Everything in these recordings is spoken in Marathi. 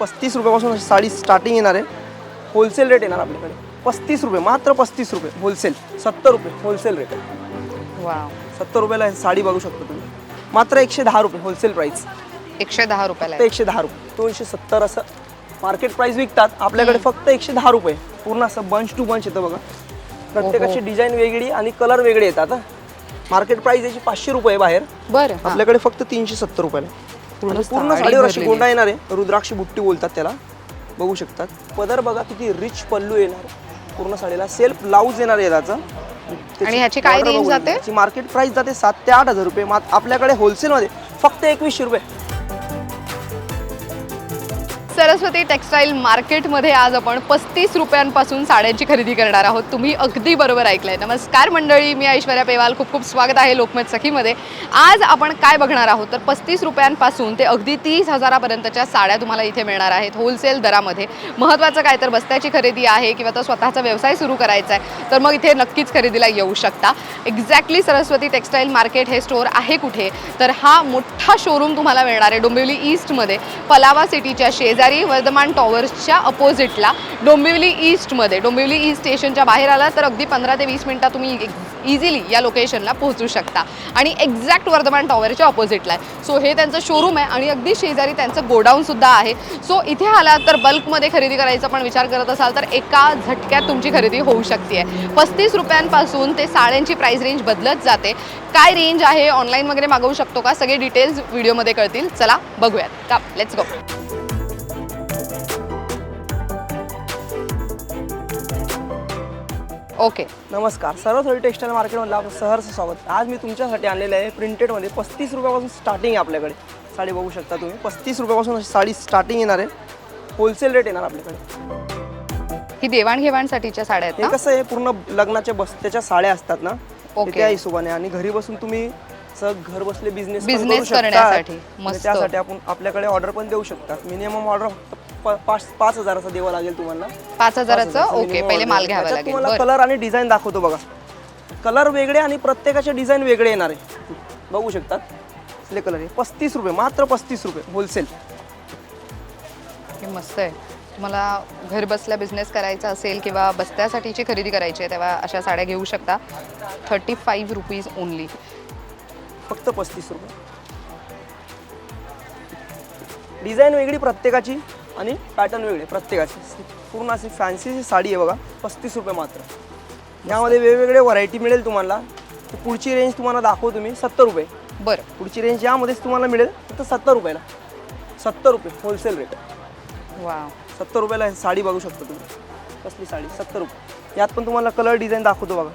पस्तीस रुपयापासून साडी स्टार्टिंग येणार आहे. होलसेल रेट येणार आपल्याकडे. पस्तीस रुपये मात्र पस्तीस रुपये. होलसेल सत्तर रुपये. होलसेल रेट वाव सत्तर रुपयाला साडी बघू शकता तुम्ही. मात्र एकशे दहा रुपये होलसेल प्राईस एकशे दहा रुपयाला फक्त आहे. एकशे दहा रुपये. दोनशे सत्तर असं मार्केट प्राइस विकतात. आपल्याकडे फक्त एकशे दहा रुपये पूर्ण असं बंच टू बंच येतं बघा. प्रत्येकाची डिझाईन वेगळी आणि कलर वेगळे येतात मार्केट प्राइस याची पाचशे रुपये बाहेर. बरं हा. आपल्याकडे फक्त तीनशे सत्तर रुपयाला पूर्ण साडीवर अशी गोंडा येणार आहे. रुद्राक्षी बुट्टी बोलतात त्याला. बघू शकतात. पदर बघा किती रिच पल्लू येणार पूर्ण साडीला सेल्फ ब्लाऊज येणार आहे त्याचं आणि ह्याची काय range जाते? मार्केट प्राइस जाते सात ते आठ हजार रुपये. मात- आपल्याकडे होलसेलमध्ये फक्त एकवीसशे रुपये. सरस्वती टेक्सटाईल मार्केटमध्ये आज आपण पस्तीस रुपयांपासून साड्यांची खरेदी करणार आहोत. तुम्ही अगदी बरोबर ऐकलंय. नमस्कार मंडळी मी ऐश्वर्या पेवाल. खूप खूप स्वागत आहे लोकमत सखीमध्ये. आज आपण काय बघणार आहोत? तर पस्तीस रुपयांपासून ते अगदी तीस हजारापर्यंतच्या साड्या तुम्हाला इथे मिळणार आहेत होलसेल दरामध्ये. महत्त्वाचं काय? तर बस्त्याची खरेदी आहे किंवा तर स्वतःचा व्यवसाय सुरू करायचा आहे तर मग इथे नक्कीच खरेदीला येऊ शकता. एक्झॅक्टली सरस्वती टेक्सटाईल मार्केट हे स्टोअर आहे कुठे? तर हा मोठा शोरूम तुम्हाला मिळणार आहे डोंबिवली ईस्टमध्ये पलावा सिटीच्या शेजारी वर्धमान टॉवर्सच्या अपोजिटला डोंबिवली ईस्टमध्ये. डोंबिवली ईस्ट स्टेशनच्या बाहेर आला तर अगदी पंधरा ते वीस मिनटात तुम्ही इझिली या लोकेशनला पोहोचू शकता. आणि एक्झॅक्ट वर्धमान टॉवरच्या ऑपोजिटला आहे. सो हे त्यांचं शोरूम आहे आणि अगदी शेजारी त्यांचं गोडाऊन सुद्धा आहे. सो इथे आलात तर बल्कमध्ये खरेदी करायचा पण विचार करत असाल तर एका झटक्यात तुमची खरेदी होऊ शकते. पस्तीस रुपयांपासून ते साड्यांची प्राईस रेंज बदलत जाते. काय रेंज आहे? ऑनलाईन वगैरे मागवू शकतो का? सगळे डिटेल्स व्हिडिओमध्ये कळतील. चला बघूयात. का? Let's go okay. नमस्कार. सर्व थोडी टेक्स्टाईल मार्केटमधलं आपलं सहर्ष स्वागत. आज मी तुमच्यासाठी आणलेलं आहे प्रिंटेडमध्ये पस्तीस रुपयापासून स्टार्टिंग आहे आपल्याकडे. साडी बघू शकता तुम्ही. पस्तीस रुपयापासून अशी साडी स्टार्टिंग येणार आहे. होलसेल रेट येणार आपल्याकडे. ही देवाणघेवाणसाठीच्या साड्या आहेत हे कसं आहे पूर्ण लग्नाच्या बस्त्याच्या साड्या असतात ना ओके. त्या हिशोबाने. आणि घरी बसून तुम्ही घर बसले बिझनेस Business करण्यासाठी. त्यासाठी आपण आपल्याकडे ऑर्डर पण देऊ शकतात. मिनिमम ऑर्डर पाच पाच हजाराचा द्यावा लागेल तुम्हाला. पाच हजाराचं? हजाराचं ओके minimum पहिले order. माल घ्यावा त्याच्यात लागेल. तुम्हाला बरं. कलर आणि डिझाईन दाखवतो बघा. कलर वेगळे आणि प्रत्येकाचे डिझाईन वेगळे येणार आहे. बघू शकतात? असले कलर आहे. पस्तीस रुपये मात्र पस्तीस रुपये होलसेल हे मस्त आहे. तुम्हाला घर बसल्या बिझनेस करायचा असेल किंवा बस्त्यासाठीची खरेदी करायची आहे तेव्हा अशा साड्या घेऊ शकता. थर्टी फाईव्ह रुपीज ओनली फक्त पस्तीस रुपये. डिझाईन वेगळी प्रत्येकाची. आणि पॅटर्न वेगळे प्रत्येकाची. पूर्ण अशी फॅन्सी साडी आहे बघा पस्तीस रुपये मात्र. यामध्ये वेगवेगळे व्हरायटी मिळेल तुम्हाला. तर पुढची रेंज तुम्हाला दाखवतो तुम्ही सत्तर रुपये. बरं. पुढची रेंज यामध्येच तुम्हाला मिळेल फक्त सत्तर रुपयाला. सत्तर रुपये होलसेल रेट वा सत्तर रुपयाला ही साडी बघू शकता तुम्ही. कसली साडी? सत्तर रुपये. यात पण तुम्हाला कलर डिझाईन दाखवतो बघा.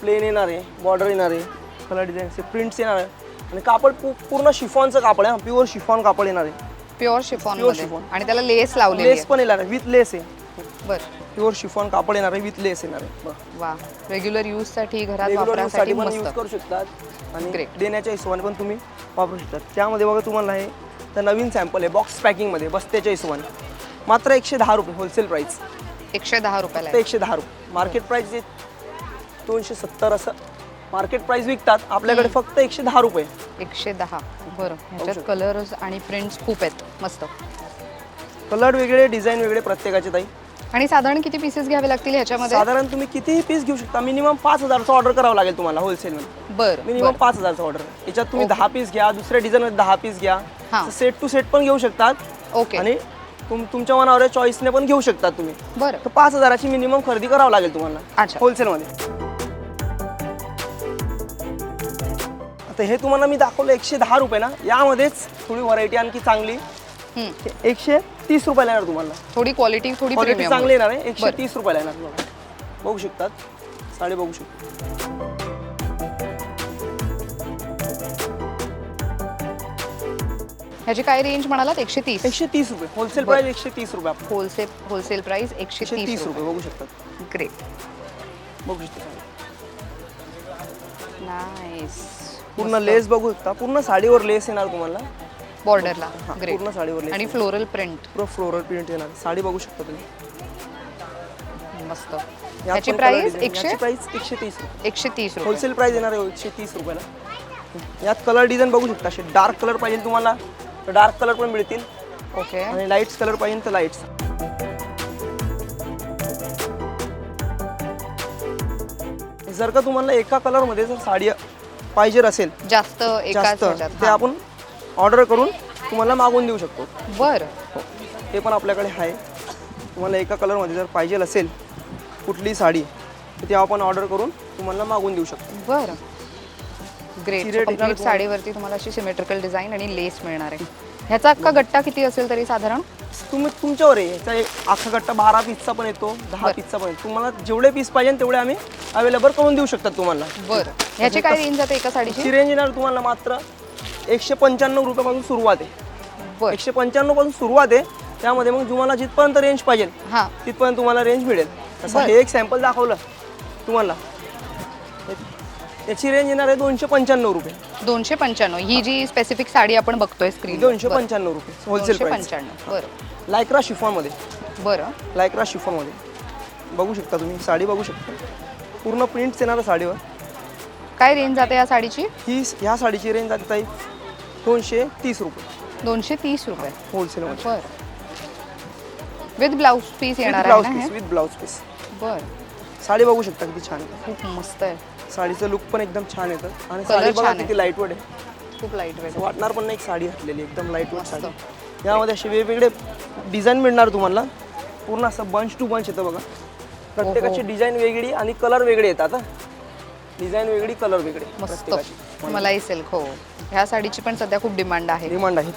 प्लेन येणार आहे बॉर्डर येणार आहे कलर डिझाईनचे प्रिंट्स येणार आहे. आणि कापड पू- पूर्ण शिफॉनचं कापड आहे प्युअर शिफॉन कापड येणार आहे. प्युअर शिफॉनमध्ये. chiffon. आणि त्याला लेस लावलेली लेस आहे. पण येणार आहे विथ लेस आहे. बरं. प्युअर शिफॉन कापड येणार आहे विथ लेस येणार आहे. वा. रेग्युलर यूजसाठी घरात रेग्युलर वापरासाठी साठी पण यूज मस्त करू शकतात. आणि Great. देण्याच्या हिशोबाने पण तुम्ही वापरू शकतात. त्यामध्ये बघा तुम्हाला हे तर नवीन सॅम्पल आहे बॉक्स पॅकिंगमध्ये बस्त्याच्या हिशोबाने. मात्र एकशे दहा रुपये होलसेल प्राईस एकशे दहा रुपयाला आहे. एकशे दहा रुपये. मार्केट प्राइस जे दोनशे सत्तर असं मार्केट प्राइस विकतात आपल्याकडे फक्त एकशे दहा रुपये. एकशे दहा. बरं. ह्याच्यात शकता. कलर्स आणि प्रिंट्स खूप आहेत. मस्त. कलर वेगळे डिझाईन वेगळे प्रत्येकाचे ताई. आणि साधारण किती पीसेस घ्यावे लागतील ह्याच्यामध्ये? साधारण तुम्ही कितीही पीस घेऊ शकता. मिनिमम पाच हजारचा ऑर्डर करावं लागेल तुम्हाला होलसेलमध्ये बरं मिनिमम. पाच हजारचा ऑर्डर याच्यात तुम्ही दहा पीस घ्या दुसऱ्या डिझाईनमध्ये दहा पीस घ्या. सेट टू सेट पण घेऊ शकतात. ओके आणि तुम तुमच्या मनावर चॉईसने पण घेऊ शकतात तुम्ही. बरं. पाच हजाराची मिनिमम खरेदी करावं लागेल तुम्हाला. होलसेलमध्ये आता हे तुम्हाला मी दाखवलं एकशे दहा रुपये ना यामध्येच थोडी व्हरायटी आणखी चांगली. हम्म. एकशे तीस रुपयाला येणार तुम्हाला. थोडी क्वालिटी थोडी क्वालिटी चांगली येणार आहे. एकशे बरं. तीस रुपयाला येणार बघा बघू शकतात. साडी बघू शकता. ह्याची काय रेंज म्हणालात? एकशे तीस. एकशे तीस रुपये. होलसेल बरं. प्राइस एकशे तीस रुपये. आपण होलसेल होलसेल प्राइस एकशे एकशे तीस रुपये. बघू शकतात. ग्रेट बघू शकता. नाईस पूर्ण लेस बघू शकता. पूर्ण साडीवर लेस येणार तुम्हाला. बॉर्डरला हा, ग्रेट पूर्ण साडीवर लेस आणि फ्लोरल प्रिंट पूर्ण फ्लोरल प्रिंट येणार. साडी बघू शकता तुम्ही. मस्त. यात ह्याची पण color प्राइस design. एकशे? याची प्राइस एकशे तीस रुपये. एकशे तीस रुपये. होलसेल प्राइस येणार आहे एकशे तीस रुपयाला. यात कलर डिझाईन बघू शकता. असे डार्क कलर पाहिजे तुम्हाला. तर डार्क कलर पण मिळतील. ओके आणि लाईट्स कलर पाहिजे तर लाईट्स जर का तुम्हाला एका कलरमध्ये जर साडी पाहिजे असेल जास्त जास्त. ते हा. आपण ऑर्डर करून तुम्हाला मागवून देऊ शकतो. बरं. हो. ते पण आपल्याकडे आहे. तुम्हाला एका कलरमध्ये जर पाहिजे असेल कुठली साडी तर ती आपण ऑर्डर करून तुम्हाला मागवून देऊ शकतो. बरं. ग्रेट. साडीवरती तुम्हाला अशी सिमेट्रिकल डिझाईन आणि लेस मिळणार आहे. ह्याचा अख्खा गट्टा किती असेल तरी साधारण? तुम्ही तुमच्यावर आहे. याचा एक अख्खा गट्टा बारा पीसचा पण येतो दहा बरं. पीसचा पण येतो. तुम्हाला जेवढे पीस पाहिजे तेवढे आम्ही अवेलेबल करून देऊ शकतात तुम्हाला. बरं. ह्याची काय रेंज जाते एका साडीची? ची रेंज येणार तुम्हाला मात्र एकशे पंच्याण्णव रुपयापासून सुरुवात आहे. बरं. एकशे पंच्याण्णवपासून सुरुवात आहे. त्यामध्ये मग तुम्हाला जिथपर्यंत रेंज पाहिजे हां. तिथपर्यंत तुम्हाला रेंज मिळेल. तसं बरं. हे एक सॅम्पल दाखवलं तुम्हाला. याची रेंज येणार आहे दोनशे पंच्याण्णव रुपये. दोनशे पंच्याण्णव. ही जी स्पेसिफिक साडी आपण बघतोय स्क्रीन दोनशे पंच्याण्णव रुपये. होलसेल प्राइस पंच्याण्णव. बरं. लायक्रा शिफॉनमध्ये. बरं. लायक्रा शिफॉनमध्ये. बघू शकता तुम्ही साडी बघू शकता. पूर्ण प्रिंट्स येणार आहे साडीवर. काय रेंज जाते या साडीची? ही ह्या साडीची रेंज जाते ताई दोनशे तीस रुपये. दोनशे तीस रुपये. होलसेलमध्ये बरं. विथ ब्लाऊज पीस येणार आहे ब्लाऊज ना पीस विथ ब्लाऊज पीस बरं. साडी बघू शकता किती छान आहे. खूप मस्त आहे. साडीचं लुक पण एकदम छान येतं. आणि साडी बघा. किती लाइट वेट आहे. खूप लाइट वेट वाटणार पण नाही एक साडी घातलेली एकदम लाइट वेट. साडी. यामध्ये असे वेगवेगळे डिझाईन मिळणार तुम्हाला. पूर्ण असं बंच टू बंच येतं बघा. प्रत्येकाची डिझाईन वेगळी आणि कलर वेगळे येतात डिझाईन वेगळी कलर वेगळे प्रत्येकाची. मलाई सिल्क हो. ह्या साडीची पण सध्या खूप डिमांड आहे. डिमांड आहे.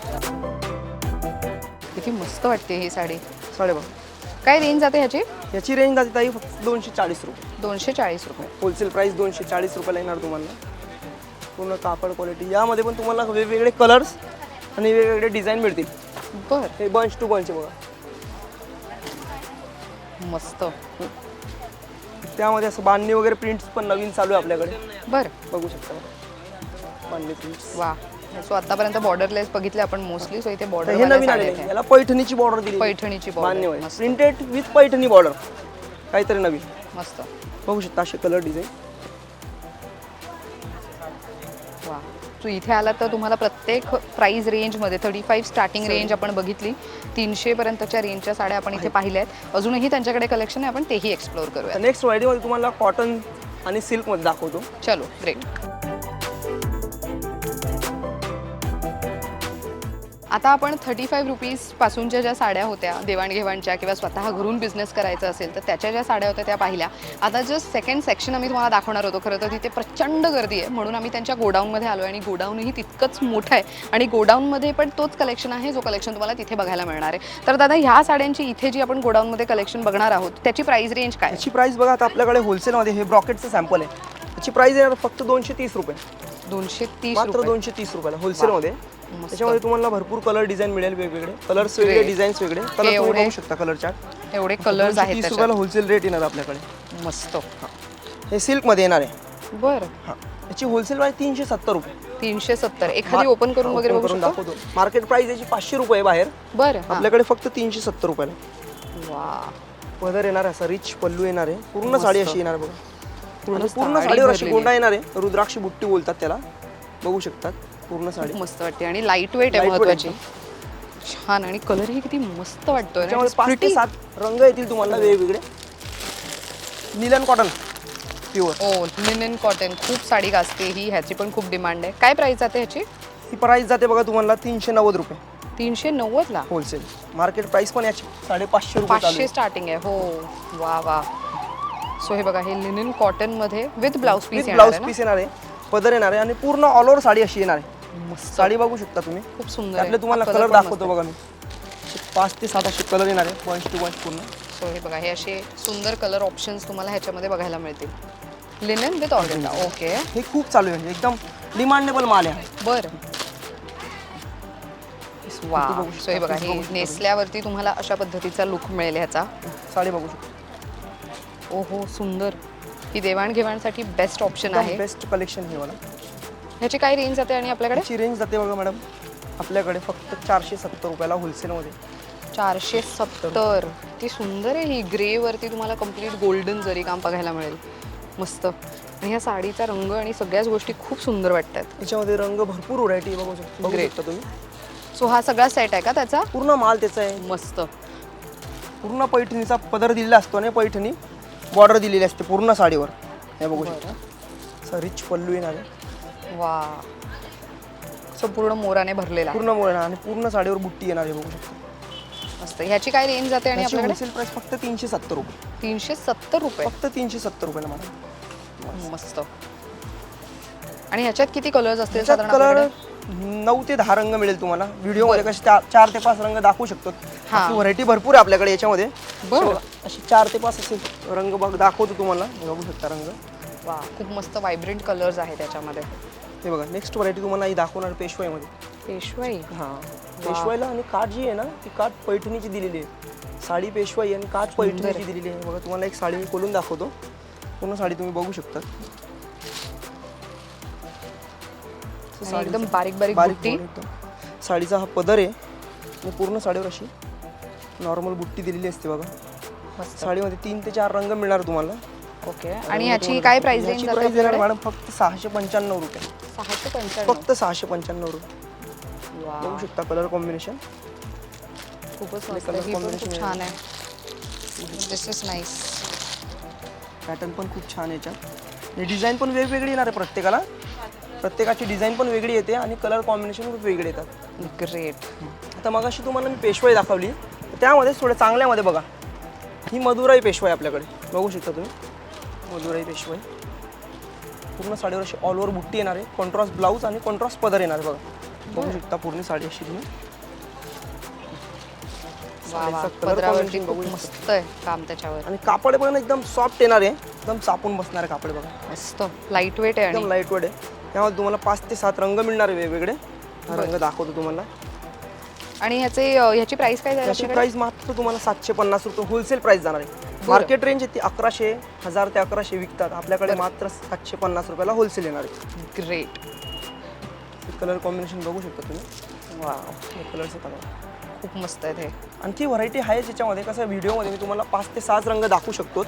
किती मस्त वाटते ही साडी. साडे बघा. काय रेंज जाते ह्याची? याची रेंज जाते ताई फक्त दोनशे चाळीस रुपये. दोनशे चाळीस रुपये. होलसेल प्राईस दोनशे चाळीस रुपयाला येणार तुम्हाला. पूर्ण कापड क्वालिटी यामध्ये पण तुम्हाला वेगवेगळे कलर्स आणि वेगवेगळे डिझाईन मिळतील. बर. हे बंच टू बंच बघा. मस्त. त्यामध्ये असं बांधणी वगैरे प्रिंट्स पण नवीन चालू आहे आपल्याकडे. बर. बघू शकता. बांधणी प्रिंट्स वा. सो आतापर्यंत बॉर्डरलेस बघितले आपण मोस्टली सो इथे हे बॉर्डर नवीन आलेले आहे. याला पैठणीची बॉर्डर दिली. पैठणीची border. मस्त. प्रिंटेड विथ पैठणी बॉर्डर काहीतरी नवीन. मस्त. बघू शकता असे कलर डिझाईन वा. सो इथे आला तर तुम्हाला प्रत्येक प्राइस रेंजमध्ये थर्टी फाईव्ह स्टार्टिंग रेंज आपण बघितली. तीनशेपर्यंतच्या रेंजच्या साड्या आपण इथे पाहिल्या आहेत अजूनही त्यांच्याकडे कलेक्शन आहे. आपण तेही एक्सप्लोअर करूया नेक्स्ट व्हरायटीमध्ये तुम्हाला कॉटन आणि सिल्कमध्ये दाखवतो. चलो ग्रेट आता आपण थर्टी फाईव्ह रुपीजपासूनच्या ज्या साड्या होत्या देवाणघेवाणच्या किंवा स्वतः घरून बिझनेस करायचा असेल तर त्याच्या ज्या साड्या होत्या त्या पाहिल्या. आता जस्ट सेकंड सेक्शन आम्ही तुम्हाला दाखवणार होतो. खरं तर तिथे प्रचंड गर्दी आहे. म्हणून आम्ही त्यांच्या गोडाऊनमध्ये आलो आहे आणि गोडाऊनही तितकंच मोठं आहे. आणि गोडाऊनमध्ये पण तोच कलेक्शन आहे जो कलेक्शन तुम्हाला तिथे बघायला मिळणार आहे. तर दादा ह्या साड्यांची इथे जी आपण गोडाऊनमध्ये कलेक्शन बघणार आहोत त्याची प्राईस रेंज काय? त्याची प्राईस बघा आता आपल्याकडे होलसेलमध्ये हे ब्रॉकेटचं सॅम्पल आहे. याची प्राइस येणार फक्त दोनशे तीस रुपये. दोनशे तीस मात्र दोनशे तीस रुपयाला होलसेलमध्ये मस्त. त्याच्यामध्ये तुम्हाला भरपूर कलर डिझाईन मिळेल वेगवेगळे. कलर्स वेगळे Great. डिझाईन्स वेगळे. कलर तुम्ही एवढे? बघू शकता कलर चार्ट एवढे कलर्स आहेत तीस त्याच्यात. रुपयाला होलसेल रेट येणार आपल्याकडे. मस्त. हे सिल्कमध्ये येणार आहे. बरं. हां. याची होलसेल प्राइस तीनशे सत्तर रुपये. तीनशे सत्तर. एखादी ओपन करून वगैरे बघू शकतो? दाखवतो. मार्केट प्राइस याची पाचशे रुपये आहे बाहेर. बरं. आपल्याकडे फक्त तीनशे सत्तर रुपयाला. वा. पदर येणार आहे असं रिच पल्लू येणार आहे. पूर्ण साडी अशी येणार बघा. पूर्ण पूर्ण साडी साडीवर अशी गोंडा येणार आहे. रुद्राक्षी बुट्टी बोलतात त्याला. बघू शकतात. पूर्ण साडी. मस्त वाटते. आणि लाइट वेट आहे. महत्वाची. छान. आणि कलरही किती मस्त वाटतोय पाच ते. सात रंग येतील तुम्हाला वेगवेगळे. निलन कॉटन प्युअर ओ लिनन कॉटन खूप साडी गाजते ही. ह्याची पण खूप डिमांड आहे. काय प्राइस जाते ह्याची? ही प्राइस जाते बघा तुम्हाला तीनशे नव्वद रुपये. तीनशे नव्वदला? होलसेल मार्केट प्राइस पण याची. साडेपाचशे रुपये पाचशे. स्टार्टिंग आहे. हो. वा वा. सो हे बघा हे लिनन कॉटनमध्ये विथ ब्लाऊज पीस आहे पीस येणार आहे. पदर येणार आहे आणि पूर्ण ऑल ओव्हर साडी अशी येणार आहे. साडी बघू शकता तुम्ही. खूप सुंदर. त्यातले तुम्हाला कलर दाखवतो बघा मी. पाच ते सात असे कलर येणार आहे पंच टू पंच पूर्ण. सो हे बघा हे असे सुंदर कलर ऑप्शन्स तुम्हाला ह्याच्यामध्ये बघायला मिळतील. लिनन विथ ऑर्गेन्झा ओके हे खूप चालू आहे म्हणजे एकदम डिमांडेबल माल आहे. बर. वा सो हे बघा हे नेसल्यावरती तुम्हाला अशा पद्धतीचा लुक मिळेल ह्याचा. साडी बघू शकता. ओहो सुंदर. ही देवाणघेवाणसाठी बेस्ट ऑप्शन आहे. बेस्ट कलेक्शन हे मला ह्याची काय रेंज जाते आणि आपल्याकडे? याची रेंज जाते बघा मॅडम आपल्याकडे फक्त चारशे सत्तर रुपयाला होलसेलमध्ये चारशे सत्तर. ती सुंदर आहे ही. ग्रे वरती तुम्हाला कंप्लीट गोल्डन जरी काम बघायला मिळेल. मस्त. आणि ह्या साडीचा रंग आणि सगळ्याच गोष्टी खूप सुंदर वाटतात. याच्यामध्ये रंग भरपूर व्हरायटी बघू शकता. बघू Great. शकता तुम्ही. सो हा सगळा सेट आहे का त्याचा? पूर्ण माल त्याचा आहे. मस्त. पूर्ण पैठणीचा पदर दिलेला असतो आणि पैठणी? बॉर्डर दिलेली असते पूर्ण साडीवर. हे बघू शकता. असं रिच पल्लू येणार आहे. वा. संपूर्ण मोराने भरलेला. पूर्ण येणार आणि पूर्ण साडीवर बुट्टी येणार आहे बघू शकता. मस्त. ह्याची काय रेंज जाते आणि आपल्याकडे? होलसेल प्राइस फक्त तीनशे सत्तर रुपये. तीनशे सत्तर रुपये. फक्त तीनशे सत्तर रुपयाला मला मस्त. आणि ह्याच्यात किती कलर्स असतील साधारण कलर आपल्याकडे? नऊ ते दहा रंग मिळेल तुम्हाला. व्हिडिओमध्ये कसे चार चार ते पाच रंग दाखवू शकतो. हा. व्हरायटी भरपूर आहे आपल्याकडे याच्यामध्ये. बरं. असे चार ते पाच असे रंग बघ दाखवतो तुम्हाला. बघू शकता रंग. वा खूप मस्त व्हायब्रंट कलर्स आहेत त्याच्यामध्ये. हे बघा नेक्स्ट व्हरायटी तुम्हाला ही दाखवणार पेशवाईमध्ये. पेशवाई? हां. पेशवाईला आणि काठ जी आहे ना ती काठ पैठणीची दिलेली आहे. साडी पेशवाई आणि काठ पैठणीची दिलेली आहे. बघा तुम्हाला एक साडी मी खोलून दाखवतो. पूर्ण साडी तुम्ही बघू शकता आणि एकदम बारीक बारीक बारीक बुट्टी. एकदम. साडीचा हा पदर आहे. आणि पूर्ण साडीवर अशी नॉर्मल बुट्टी दिलेली असते बघा. मस्त. साडीमध्ये तीन ते चार रंग मिळणार तुम्हाला. ओके. आणि ह्याची काय प्राइस रेंज याची जाते प्राइस देणार आपल्याकडे? मॅडम फक्त सहाशे पंच्याण्णव रुपये. सहाशे पंच्याण्णव. फक्त सहाशे पंच्याण्णव रुपये. बघू शकता कलर कॉम्बिनेशन खूपच आणि मस्त. color ही पण खूप combination छान आहे. दिस इज नाईस पॅटर्न पण खूप छान आहे याच्यात. हे डिझाईन पण वेगवेगळी येणार आहे प्रत्येकाला. प्रत्येकाची डिझाईन पण वेगळी येते आणि कलर कॉम्बिनेशन खूप वेगळे येतात. ग्रेट आता मगाशी तुम्हाला मी पेशवाई दाखवली. त्यामध्ये थोड्या चांगल्यामध्ये बघा. ही मधुराई पेशवाई आपल्याकडे. बघू शकता तुम्ही. मधुराई पेशवाई. पूर्ण साडीवर अशी ऑल ओव्हर बुट्टी येणार आहे. कॉन्ट्रास्ट ब्लाऊज आणि कॉन्ट्रास्ट पदर येणार आहे बघा. बघू शकता पूर्ण साडी अशी तुम्ही. वा वा. साडीचा color पदरावरती combination खूप बघू शकता. मस्त आहे. काम त्याच्यावर. आणि कापड पण एकदम सॉफ्ट येणार आहे. एकदम चापून बसणार आहे कापड बघा. मस्त. लाइट वेट आहे एकदम आणि. लाइट वेट आहे. त्यामध्ये तुम्हाला पाच ते सात रंग मिळणार आहे वेगवेगळे. हा रंग दाखवतो तुम्हाला. आणि ह्याचे अ, ह्याची प्राइस काय त्याची आपल्याकडे? प्राइस मात्र तुम्हाला सातशे पन्नास रुपये होलसेल प्राइस जाणार आहे. मार्केट रेंज आहे ती अकराशे हजार ते अकराशे विकतात. आपल्याकडे मात्र सातशे पन्नास रुपयाला होलसेल येणार आहे. ग्रेट कलर कॉम्बिनेशन बघू शकता तुम्ही. वा हे कलरचे कलर खूप मस्त आहे ते आणखी व्हरायटी आहे त्याच्यामध्ये कसं व्हिडिओमध्ये मी तुम्हाला पाच ते सहाच रंग दाखवू शकतो.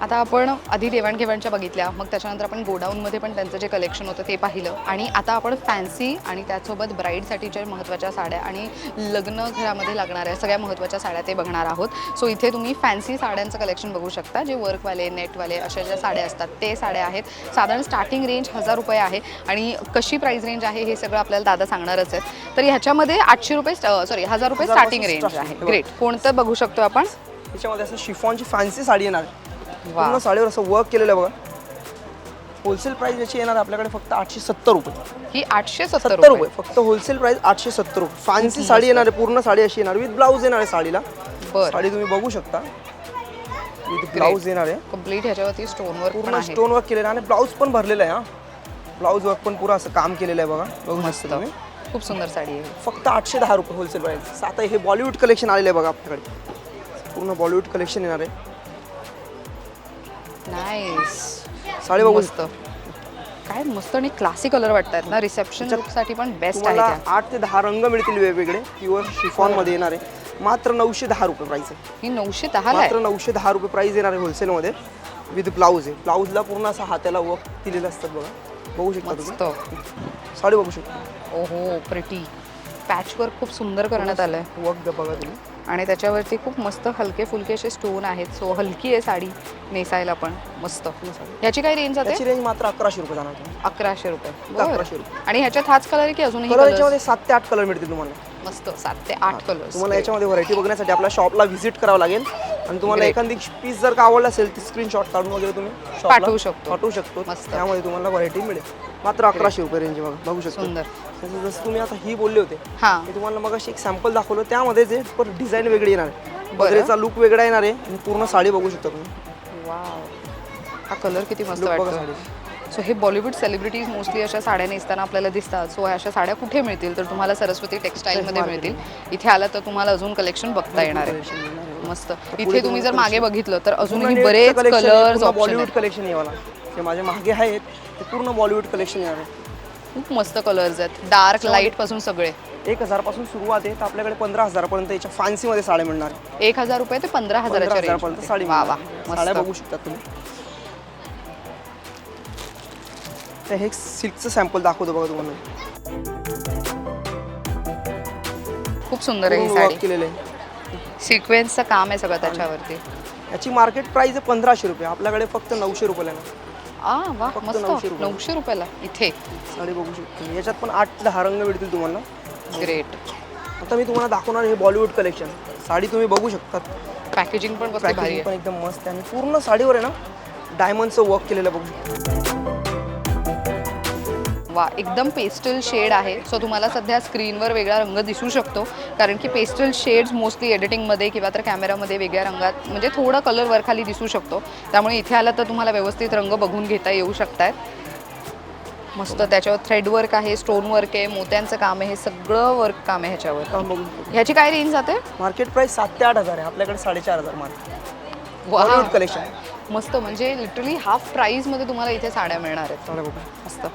आता आपण आधी देवाणघेवाणच्या बघितल्या मग त्याच्यानंतर आपण गोडाऊनमध्ये पण त्यांचं जे कलेक्शन होतं ते पाहिलं. आणि आता आपण फॅन्सी आणि त्यासोबत ब्राईडसाठीच्या महत्त्वाच्या साड्या आणि लग्न घरामध्ये लागणाऱ्या सगळ्या महत्त्वाच्या साड्या ते बघणार आहोत. सो इथे तुम्ही फॅन्सी साड्यांचं कलेक्शन बघू शकता जे वर्कवाले नेटवाले अशा ज्या साड्या असतात ते साड्या आहेत. साधारण स्टार्टिंग रेंज हजार रुपये आहे आणि कशी प्राईस रेंज आहे हे सगळं आपल्याला दादा सांगणारच आहेत. तर ह्याच्यामध्ये आठशे रुपये सॉरी हजार रुपये स्टार्टिंग रेंज. आहे. ग्रेट कोणतं बघू शकतो आपण? त्याच्यामध्ये असं शिफॉनची फॅन्सी साडी येणार. आहे पूर्ण साडीवर असं वर्क केलेलं आहे बघा. होलसेल प्राइस याची येणार आपल्याकडे फक्त आठशे सत्तर रुपये. ही आठशे सत्तर सत्तर रुपये. फक्त होलसेल प्राइस आठशे सत्तर रुपये. फॅन्सी साडी येणार आहे पूर्ण साडी अशी येणार. विथ ब्लाऊज येणार आहे साडीला. बरं. साडी तुम्ही बघू शकता. विथ ब्लाऊज येणार आहे. कंप्लीट ह्याच्यावरती स्टोन वर्क पण पूर्ण आहे. स्टोन वर्क केलेलं आहे आणि ब्लाऊज पण भरलेलं आहे हा. ब्लाऊज वर्क पण पुरा असं काम केलेलं आहे बघा. बघू मस्त. तुम्ही. खूप सुंदर साडी आहे फक्त आठशे दहा रुपये होलसेल प्राइस आता हे बॉलिवूड कलेक्शन आलेलं आहे बघा आपल्याकडे. पूर्ण बॉलिवूड कलेक्शन येणार आहे. नाईस साडी बघू मस्त. काय मस्त आणि क्लासी कलर वाटतात ना रिसेप्शनसाठी पण बेस्ट आहे त्या आठ ते दहा रंग मिळतील वेगवेगळे. प्युअर शिफॉनमध्ये येणार. आहे मात्र नऊशे दहा रुपये प्राइस आहे. ही नऊशे दहा मात्र नऊशे दहा रुपये प्राइस येणार आहे होलसेलमध्ये विथ ब्लाऊज आहे. ब्लाऊजला पूर्ण असा हाताला वर्क दिलेलं असतात बघा. बघू शकता मस्त. तुम्ही साडी बघू शकता. ओहो प्रिटी पॅच वर्क खूप सुंदर करण्यात आलंय. वर्क बघा तुम्ही. आणि त्याच्यावरती खूप मस्त हलके फुलके असे स्टोन आहेत. सो हलकी आहे साडी नेसायला पण मस्त. ह्याची काय रेंज त्याची रेंज मात्र अकराशे रुपये जाणार अकराशे रुपये. अकराशे रुपये. आणि ह्याच्यात हाच कलर आहे की याच्यामध्ये सात ते आठ कलर मिळतील तुम्हाला. मस्त सात ते आठ कलर तुम्हाला याच्यामध्ये व्हरायटी बघण्यासाठी आपल्या शॉपला व्हिजिट करावं लागेल. आणि तुम्हाला. एखादी पीस जर का आवडला असेल ती स्क्रीनशॉट काढून वगैरे तुम्ही पाठवू शकतो. पाठवू शकतो. मस्त. त्यामध्ये तुम्हाला व्हरायटी मिळेल. मात्र अकराशे रुपये रेंज बघा. बघू शकतो. सुंदर. जसं तुम्ही आता ही बोलले होते हां. मी तुम्हाला मग एक सॅम्पल दाखवलं. त्यामध्ये जे पण डिझाईन वेगळी येणार आहे. बदरेचा लुक वेगळा येणार आहे. आणि पूर्ण साडी बघू शकता तुम्ही. वाव हा कलर किती मस्त वाटतो. सो हे बॉलिवूड सेलिब्रिटीज मोस्टली अशा साड्या नेसताना आपल्याला दिसतात. सो अशा साड्या कुठे मिळतील? तर तुम्हाला सरस्वती टेक्सटाईलमध्ये मिळतील. इथे आलं तर तुम्हाला अजून कलेक्शन बघता येणार आहे. मस्त. इथे तुम्ही जर मागे बघितलं तर अजूनही बरेच कलर्स ऑप्शन बॉलिवूड कलेक्शन येवाला. माझे मागे आहेत ते पूर्ण बॉलिवूड कलेक्शन येणार आहे खूप मस्त कलर्स आहेत. डार्क लाइटपासून सगळे. एक हजारपासून सुरुवात आहे. तर आपल्याकडे पंधरा हजारपर्यंत याच्या फॅन्सीमध्ये साड्या मिळणार एक हजार रुपये ते पंधरा हजाराच्या साडी वा वा. साड्या बघू शकता तुम्ही. तर हे सिल्कचं सॅम्पल दाखवतो बघा तुम्हाला. खूप सुंदर आहे ही साडी. केलेलं आहे. सिक्वेन्सचं काम आहे सगळं त्याच्यावरती. याची मार्केट प्राइस आहे पंधराशे रुपये. आपल्याकडे फक्त नऊशे रुपयाला आ वा फक्त मस्त. 900 रुपये. नऊशे रुपयाला इथे. साडी बघू शकतो. याच्यात पण आठ दहा रंग मिळतील तुम्हाला. ग्रेट आता मी तुम्हाला दाखवणार हे बॉलिवूड कलेक्शन साडी तुम्ही बघू शकता पॅकेजिंग पण पण एकदम मस्त आहे. आणि पूर्ण साडीवर आहे ना डायमंडचं वर्क केलेलं बघू. शकतो वा एकदम पेस्टल शेड आहे. सो तुम्हाला सध्या स्क्रीनवर वेगळा रंग दिसू शकतो. कारण की पेस्टल शेड्स मोस्टली एडिटिंगमध्ये किंवा तर कॅमेरामध्ये वेगळ्या रंगात म्हणजे थोडं कलर वर खाली दिसू शकतो. त्यामुळे इथे आलं तर तुम्हाला व्यवस्थित रंग बघून घेता येऊ शकतायत मस्त त्याच्यावर थ्रेड वर्क आहे स्टोन वर्क आहे मोत्यांचं काम आहे हे सगळं वर्क काम आहे ह्याच्यावर. ह्याची काय रेंज जाते? मार्केट प्राइस सात ते आठ हजार आहे. आपल्याकडे साडेचार हजार मार्केट कलेक्शन मस्त म्हणजे लिटरली हाफ प्राईजमध्ये तुम्हाला इथे साड्या मिळणार आहेत. मस्त.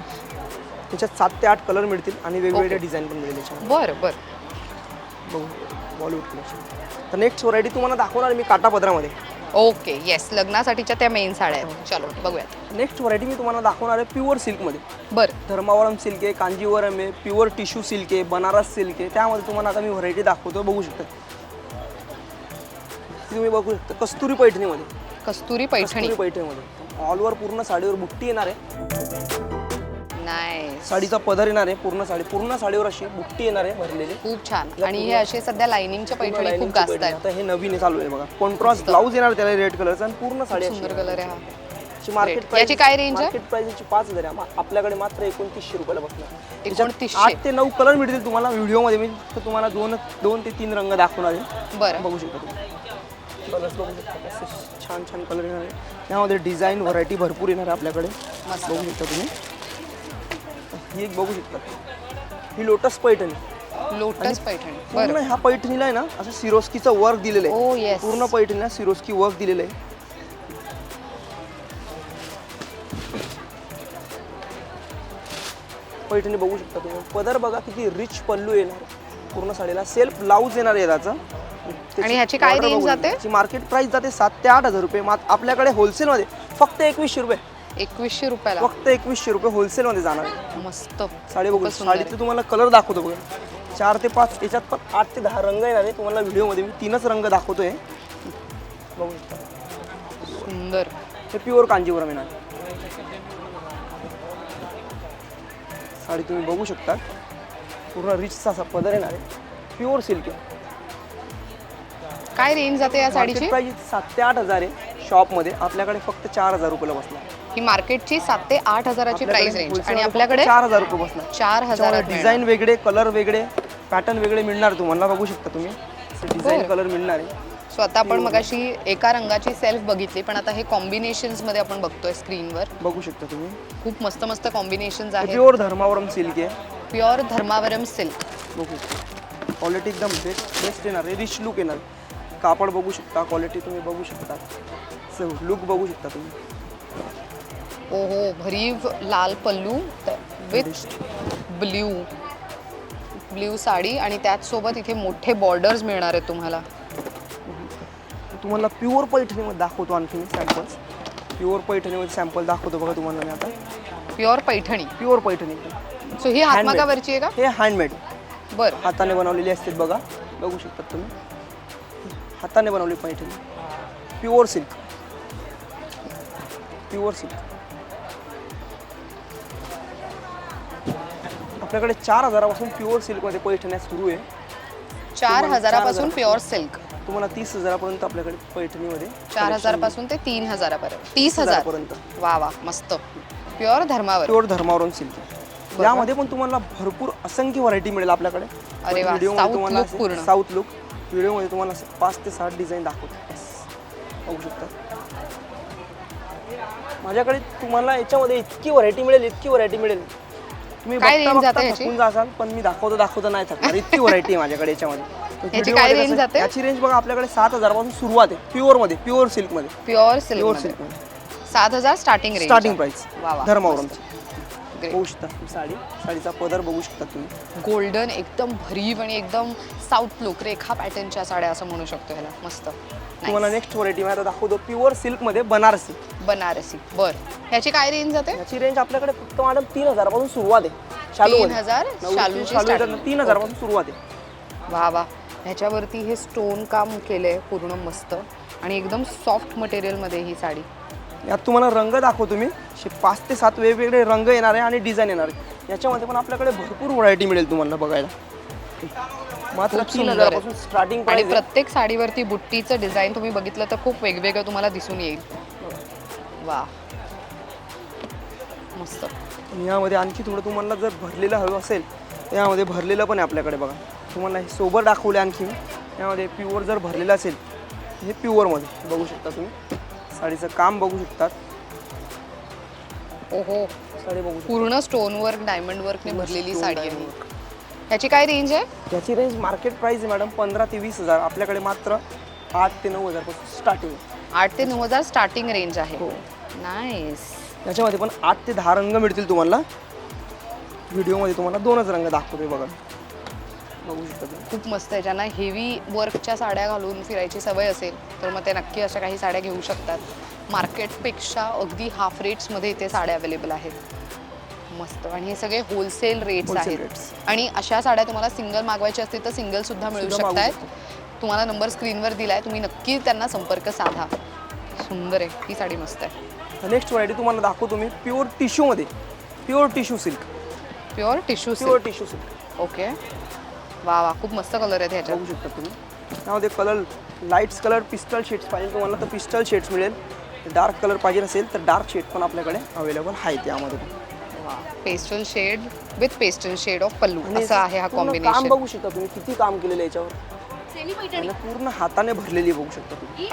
त्याच्यात सात ते आठ कलर मिळतील आणि वेगवेगळे Okay. डिझाईन पण मिळेल याच्यामध्ये बरं बरं. बघू बॉलिवूड कलेक्शन तर नेक्स्ट व्हरायटी तुम्हाला दाखवणार मी काटा पदरामध्ये ओके येस लग्नासाठीच्या त्या मेन साड्या आहेत. चलो बघूयात. नेक्स्ट व्हरायटी मी तुम्हाला दाखवणार आहे प्युअर सिल्कमध्ये बरं. धर्मावरम सिल्क आहे कांजीवरम आहे प्युअर टिश्यू सिल्क आहे बनारस सिल्क आहे. त्यामध्ये तुम्हाला आता मी व्हरायटी दाखवतो बघू शकता. ती तुम्ही बघू शकता कस्तुरी पैठणीमध्ये. कस्तुरी पैठणी. कस्तुरी पैठणीमध्ये. ऑल ओव्हर पूर्ण साडीवर बुट्टी येणार आहे. साडीचा पदर येणार आहे पूर्ण साडी. पूर्ण साडीवर अशी बुट्टी येणार आहे भरलेली. खूप छान. आणि हे असे सध्या लाइनिंगच्या पैठणी खूप lining ची गाजत पैठणी. आहेत. आता हे नवीन आहे चालू आहे बघा. कॉन्ट्रास्ट ब्लाऊज येणार त्याला रेड कलरचा आणि पूर्ण साडी अशी सुंदर कलर आहे. हा. याची मार्केट Great. याची काय range आहे? मार्केट प्राइस याची पाच हजार आहे. आपल्याकडे मात्र एकोणतीसशे रुपयाला बसणार त्याच्यात 2900. आठ ते नऊ कलर मिळतील तुम्हाला व्हिडिओमध्ये. मी फक्त तुम्हाला दोन दोन ते तीन रंग दाखवणार आहे. बरं. बघू शकता तुम्ही. कलर्स बघू शकता. कसे छान छान कलर येणार आहे. यामध्ये डिझाईन व्हरायटी भरपूर येणार आहे आपल्याकडे. मस्त. बघू शकता तुम्ही. ही एक बघू शकता. ही लोटस पैठणी. लोटस पैठणी. पूर्ण ह्या पैठणीला आहे ना असं सिरोस्कीचं वर्क दिलेलं आहे. येस पूर्ण पैठणीला सिरोस्की वर्क दिलेलं आहे. पैठणी बघू शकता तुम्ही. पदर बघा किती रिच पल्लू येणार. पूर्ण साडीला सेल्फ ब्लाऊज येणार आहे त्याचं. आणि ह्याची काय range जाते? मार्केट प्राइस जाते सात ते आठ हजार रुपये. मात आपल्याकडे होलसेलमध्ये फक्त एकवीसशे रुपये. एकवीसशे रुपयाला. फक्त एकवीसशे रुपये होलसेलमध्ये जाणार. आहे मस्त. साडी बघू खूपच सुंदर आहे. साडीतले तुम्हाला कलर दाखवतो बघा. चार ते पाच याच्यात पण आठ ते दहा रंग येणार आहे. तुम्हाला व्हिडिओमध्ये मी तीनच रंग दाखवतोय. बघू शकता सुंदर. हे प्युअर कांजीवरम येणार. साडी तुम्ही बघू शकता पूर्ण रिचचा असा पदर येणार आहे. प्युअर सिल्क आहे. काय रेंज जाते या साडीची? प्राइस सात ते आठ हजार आहे. शॉपमध्ये आपल्याकडे फक्त चार हजार रुपयाला बसणार. ही मार्केटची सात ते आठ हजाराची प्राइस रेंज आणि आपल्याकडे चार हजार रुपये बसणार चार हजारात डिझाईन वेगळे कलर वेगळे पॅटर्न वेगळे मिळणार तुम्हाला बघू शकता तुम्ही. डिझाईन. कलर मिळणार आहे. सो आता आपण मगाशी एका रंगाची सेल्फ बघितली पण आता हे कॉम्बिनेशन्समध्ये आपण बघतोय स्क्रीनवर बघू शकता तुम्ही. खूप मस्त मस्त कॉम्बिनेशन्स आहेत. प्युअर धर्मावरम सिल्क आहे. प्युअर धर्मावरम सिल्क बघू क्वालिटी एकदम बेस्ट बेस्ट येणार आहे. रिच लुक येणार. आहे. कापड बघू शकता क्वालिटी तुम्ही बघू शकता. लुक बघू शकता तुम्ही. ओहो भरीव लाल pallu with blue blue sari आणि त्याचसोबत इथे मोठे बॉर्डर्स मिळणार आहेत तुम्हाला. तुम्हाला प्युअर पैठणीमध्ये दाखवतो आणखी सॅम्पल्स प्युअर पैठणीमध्ये सॅम्पल दाखवतो बघा तुम्हाला मी आता. Pure Paithani. Pure Paithani. So ही हातमागावरची आहे का? हे हँडमेड बरं. हाताने बनवलेली असते बघा. बघू शकता तुम्ही. हाताने बनवली Paithani. Pure silk pure silk आपल्याकडे चार हजारापासून प्युअर सिल्कमध्ये पैठण्या सुरू आहे. चार तुम्हाला हजारापासून हजार. प्युअर सिल्क तुम्हाला तीस हजारापर्यंत आपल्याकडे पैठणीमध्ये चार हजारापासून ते तीन हजारापर्यंत. तीस हजार. हजारापर्यंत. वा वा मस्त. प्युअर धर्मावर. प्युअर धर्मावरून सिल्क. यामध्ये पण तुम्हाला भरपूर असंख्य व्हरायटी मिळेल आपल्याकडे. अरे वा, व्हिडिओमध्ये South तुम्हाला look असे- पूर्ण. साऊथ लुक व्हिडिओमध्ये तुम्हाला असे पाच ते सात डिझाईन दाखवतो. बघू शकता. माझ्याकडे तुम्हाला याच्यामध्ये इतकी व्हरायटी मिळेल इतकी व्हरायटी मिळेल. तुम्ही काय बघता range बघता जाते याची? थकून जासाल पण मी दाखवतो दाखवतो नाही थकणार. इतकी व्हरायटी आहे माझ्याकडे याच्यामध्ये. तर याची video काय मध्ये range कसं- जाते? याची रेंज बघा आपल्याकडे सात हजारापासून सुरुवात आहे. प्युअरमध्ये प्युअर सिल्कमध्ये प्युअर प्युअर सिल्क सिल्कमध्ये सात हजार स्टार्टिंग रेंज स्टार्टिंग प्राइस वा वा. धर्मावरमची. बघू शकता साडी. साडीचा पदर बघू शकता तुम्ही. गोल्डन एकदम भरीव आणि एकदम साऊथ लुक रेखा पॅटर्नच्या साड्या असं म्हणू शकतो ह्याला. मस्त. तुम्हाला. नेक्स्ट व्हरायटी मी आता दाखवतो. प्युअर सिल्कमध्ये बनारसी. बनारसी. बर. ह्याची काय रेंज जाते? याची रेंज आपल्याकडे फक्त मॅडम तीन हजारापासून सुरुवात आहे. शालूमध्ये. तीन हजार? शालू starting. तीन हजारापासून सुरुवात आहे. वा वा. ह्याच्यावरती हे स्टोन काम केलंय पूर्ण मस्त. आणि एकदम सॉफ्ट मटेरियलमध्ये ही साडी. यात तुम्हाला रंग दाखवतो मी. असे पाच ते सात वेगवेगळे रंग येणार आहे आणि डिझाईन येणार आहे. याच्यामध्ये पण आपल्याकडे भरपूर व्हरायटी मिळेल तुम्हाला बघायला. मात्र खूप तीन सुंदर आहे. हजारापासून स्टार्टिंग आणि प्रत्येक साडीवरती बुट्टीचं डिझाईन तुम्ही बघितलं तर खूप वेगवेगळं तुम्हाला दिसून येईल. वा. मस्त. आणि यामध्ये आणखी थोडं तुम्हाला जर भरलेलं हवं असेल तर यामध्ये भरलेलं पण आहे आपल्याकडे बघा. तुम्हाला हे सोबर दाखवले आणखी यामध्ये प्युअर जर भरलेलं असेल हे प्युअरमध्ये बघू शकता तुम्ही. साडीचं काम बघू शकतात. ओहो. साडी बघू शकता पूर्ण स्टोन वर्क डायमंड वर्कने भरलेली Stone साडी आहे diamond work. ह्याची काय रेंज आहे? याची रेंज मार्केट प्राईस आहे मॅडम पंधरा ते वीस हजार. आपल्याकडे मात्र आठ ते नऊ हजारपासून स्टार्टिंग आठ ते नऊ हजार स्टार्टिंग रेंज आहे. हो. नाईस याच्यामध्ये पण आठ ते दहा रंग मिळतील तुम्हाला. व्हिडिओमध्ये तुम्हाला दोनच रंग दाखवतोय बघा. बघू शकता खूप मस्त आहे. ज्यांना हेवी वर्कच्या साड्या घालून फिरायची सवय असेल तर मग ते नक्की अशा काही साड्या घेऊ शकतात. मार्केटपेक्षा अगदी हाफ रेट्समध्ये इथे साड्या अवेलेबल आहेत. मस्त. आणि हे सगळे होलसेल रेट्स आहेत. आणि अशा साड्या तुम्हाला सिंगल मागवायची असतील तर सिंगल सुद्धा मिळू शकतायत. तुम्हाला नंबर स्क्रीनवर दिलाय. तुम्ही नक्की त्यांना संपर्क साधा. सुंदर आहे. ही साडी मस्त आहे. नेक्स्ट व्हरायटी तुम्हाला दाखवतो मी प्युअर टिश्यूमध्ये pure tissue silk pure tissue pure tissue silk okay वा वा खूप मस्त कलर आहेत ह्याच्यात. बघू शकता तुम्ही. त्यामध्ये colour lights colour pastel shades पाहिजे. तुम्हाला तर पिस्टल शेड्स मिळेल. डार्क कलर पाहिजे असेल तर डार्क शेड पण आपल्याकडे अवेलेबल आहे त्यामध्ये pastel shade with pastel shade of pallu आणि असं आहे हा पूर्ण काम कॉम्बिनेशन बघू शकता तुम्ही. किती काम केलेलं आहे याच्यावर. आणि पूर्ण हाताने भरलेली बघू शकता तुम्ही.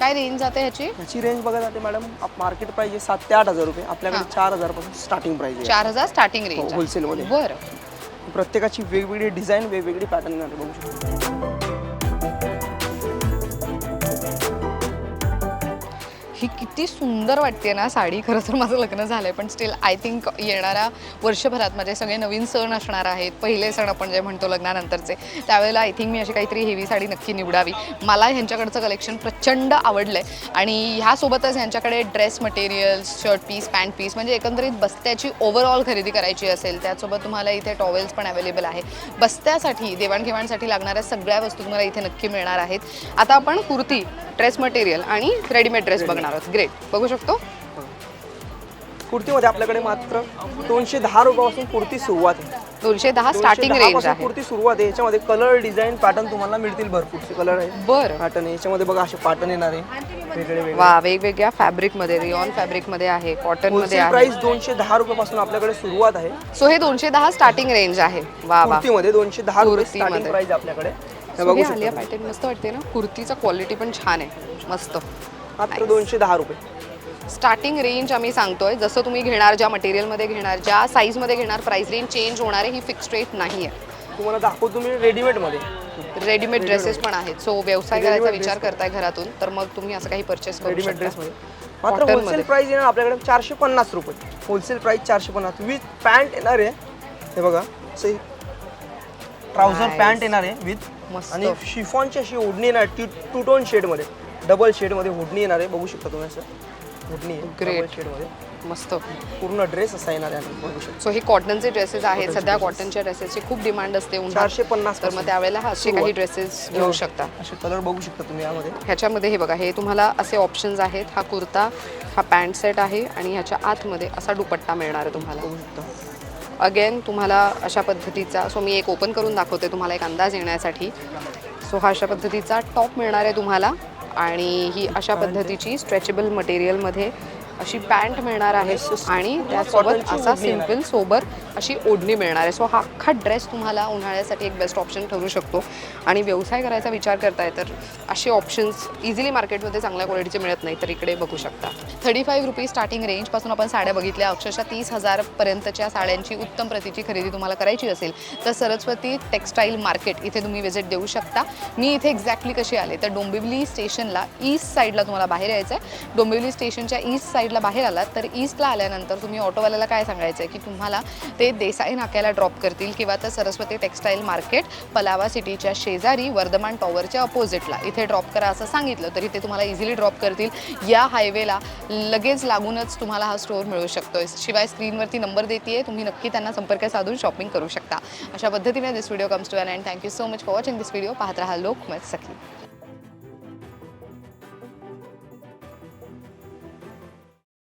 काय रेंज जाते ह्याची? याची रेंज बघा जाते मॅडम मार्केट प्राइस आहे सात ते आठ हजार रुपये. आपल्याकडे चार हजारपासून स्टार्टिंग प्राइस आहे. चार हजार स्टार्टिंग रेंज हो, wholesale-मध्ये. बरं. प्रत्येकाची वेगवेगळी डिझाईन वेगवेगळी पॅटर्न बघू शकतो. ही किती सुंदर वाटते ना साडी. खरं तर माझं लग्न झालं आहे पण स्टील आय थिंक येणाऱ्या वर्षभरात माझे सगळे नवीन सण असणार आहेत. पहिले सण आपण जे म्हणतो लग्नानंतरचे त्यावेळेला आय थिंक मी अशी काहीतरी हेवी साडी नक्की निवडावी. मला ह्यांच्याकडचं कलेक्शन प्रचंड आवडलं आहे आणि ह्यासोबतच ह्यांच्याकडे dress materials shirt piece pant piece म्हणजे एकंदरीत बस्त्याची ओव्हरऑल खरेदी करायची असेल त्यासोबत तुम्हाला इथे टॉवेल्स पण अवेलेबल आहे. बस्त्यासाठी देवाणघेवाणसाठी लागणाऱ्या सगळ्या वस्तू तुम्हाला इथे नक्की मिळणार आहेत. आता आपण कुर्ती ड्रेस मटेरियल आणि रेडीमेड ड्रेस बघणार. आहोत ग्रेट बघू शकतो? कुर्तीमध्ये आपल्याकडे मात्र दोनशे दहा रुपयापासून कुर्ती सुरुवात आहे. दोनशे दहा स्टार्टिंग रेंज आहे. कुर्ती सुरुवात आहे. याच्यामध्ये कलर डिझाईन पॅटर्न तुम्हाला मिळतील भरपूरचे कलर आहे. बरं. पॅटर्न याच्यामध्ये बघा असे पॅटर्न येणार आहे. वेगळे वा वेगवेगळ्या फॅब्रिकमध्ये रिऑन फॅब्रिकमध्ये आहे कॉटनमध्ये आहे. प्राइस दोनशे दहा रुपयापासून आपल्याकडे सुरुवात आहे. सो हे दोनशे दहा स्टार्टिंग रेंज आहे. वा वा कुर्तीमध्ये दोनशे दहा रुपये. स्टार्टिंग प्राइस आपल्याकडे. बघू आलिया शकता पॅटर्न मस्त वाटते ना? कुर्तीचा क्वालिटी पण छान आहे. मस्त. मात्र दोनशे दहा रुपये. स्टार्टिंग रेंज आम्ही सांगतोय. जसं तुम्ही घेणार ज्या मटेरियलमध्ये घेणार ज्या साईजमध्ये घेणार प्राइस रेंज चेंज होणार आहे ही फिक्स रेट नाही आहे तुम्हाला दाखवतो मी रेडीमेडमध्ये रेडीमेड ड्रेसेस पण आहेत. सो व्यवसाय करायचा विचार करताय घरातून तर मग तुम्ही असं काही परचेस करू रेडीमेड शकता. ड्रेसमध्ये मात्र Cotton होलसेल मध्ये. प्राइस येणार आपल्याकडे चारशे पन्नास रुपये. होलसेल प्राइस चारशे पन्नास. विथ पॅन्ट येणार आहे. हे बघा. असं ट्राउझर Nice. पॅन्ट येणार आहे विथ मस्त. आणि शिफॉनची अशी ओढणी येणार टी टू टोन शेडमध्ये डबल शेडमध्ये ओढणी येणार आहे. बघू शकता तुम्ही असं. Great. डबल शेडमध्ये मस्त. पूर्ण ड्रेस असा येणार आहे. बघू शकता. सो हे कॉटनचे ड्रेसेस आहेत. सध्या. कॉटनच्या ड्रेसेसची खूप डिमांड असते उन्हात. चारशे पन्नास तर मग त्यावेळेला असे सुरुवात. काही ड्रेसेस घेऊ शकता. असे कलर बघू शकता तुम्ही यामध्ये. ह्याच्यामध्ये हे बघा हे तुम्हाला असे ऑप्शन्स आहेत. हा कुर्ता हा पॅन्ट सेट आहे आणि ह्याच्या आतमध्ये असा दुपट्टा मिळणार आहे तुम्हाला. बघू शकता. अगेन तुम्हाला अशा पद्धतीचा सो मी एक ओपन करून दाखवते तुम्हाला एक अंदाज येण्यासाठी. सो हा अशा पद्धतीचा टॉप मिळणार आहे तुम्हाला. आणि ही अशा पद्धतीची स्ट्रेचेबल मटेरियलमध्ये अशी पॅन्ट मिळणार आहे आणि त्यासोबत असा सिंपल सोबत अशी ओढणी मिळणार आहे. सो हा अख्खा ड्रेस तुम्हाला उन्हाळ्यासाठी एक बेस्ट ऑप्शन ठरू शकतो. आणि व्यवसाय करायचा विचार करताय तर असे ऑप्शन्स इझिली मार्केटमध्ये चांगल्या क्वालिटीचे मिळत नाही तर इकडे बघू शकता. थर्टी फाईव्ह रुपीज स्टार्टिंग रेंजपासून आपण साड्या बघितल्या. अक्षरशः तीस हजारपर्यंतच्या साड्यांची उत्तम प्रतीची खरेदी तुम्हाला करायची असेल तर सरस्वती टेक्स्टाईल मार्केट इथे तुम्ही विजिट देऊ शकता. मी इथे एक्झॅक्टली कशी आले? तर डोंबिवली स्टेशनला ईस्ट साईडला तुम्हाला बाहेर यायचं आहे डोंबिवली स्टेशनच्या ईस्ट साईडला साईडला बाहेर आलात तर ईस्टला आल्यानंतर तुम्ही ऑटोवाल्याला काय सांगायचं आहे की तुम्हाला ते देसाई नाक्याला ड्रॉप करतील किंवा तर सरस्वती टेक्स्टाईल मार्केट पलावा सिटीच्या शेजारी वर्धमान टॉवरच्या अपोजिटला इथे ड्रॉप करा असं सांगितलं तरी ते तुम्हाला इझिली ड्रॉप करतील. या हायवेला लगेच लागूनच तुम्हाला हा स्टोअर मिळू शकतो शिवाय स्क्रीनवरती नंबर देते तुम्ही नक्की त्यांना संपर्क साधून शॉपिंग करू शकता. अशा पद्धतीने this video comes to end thank you so much for watching this video पाहत राहा लोकमत सखी.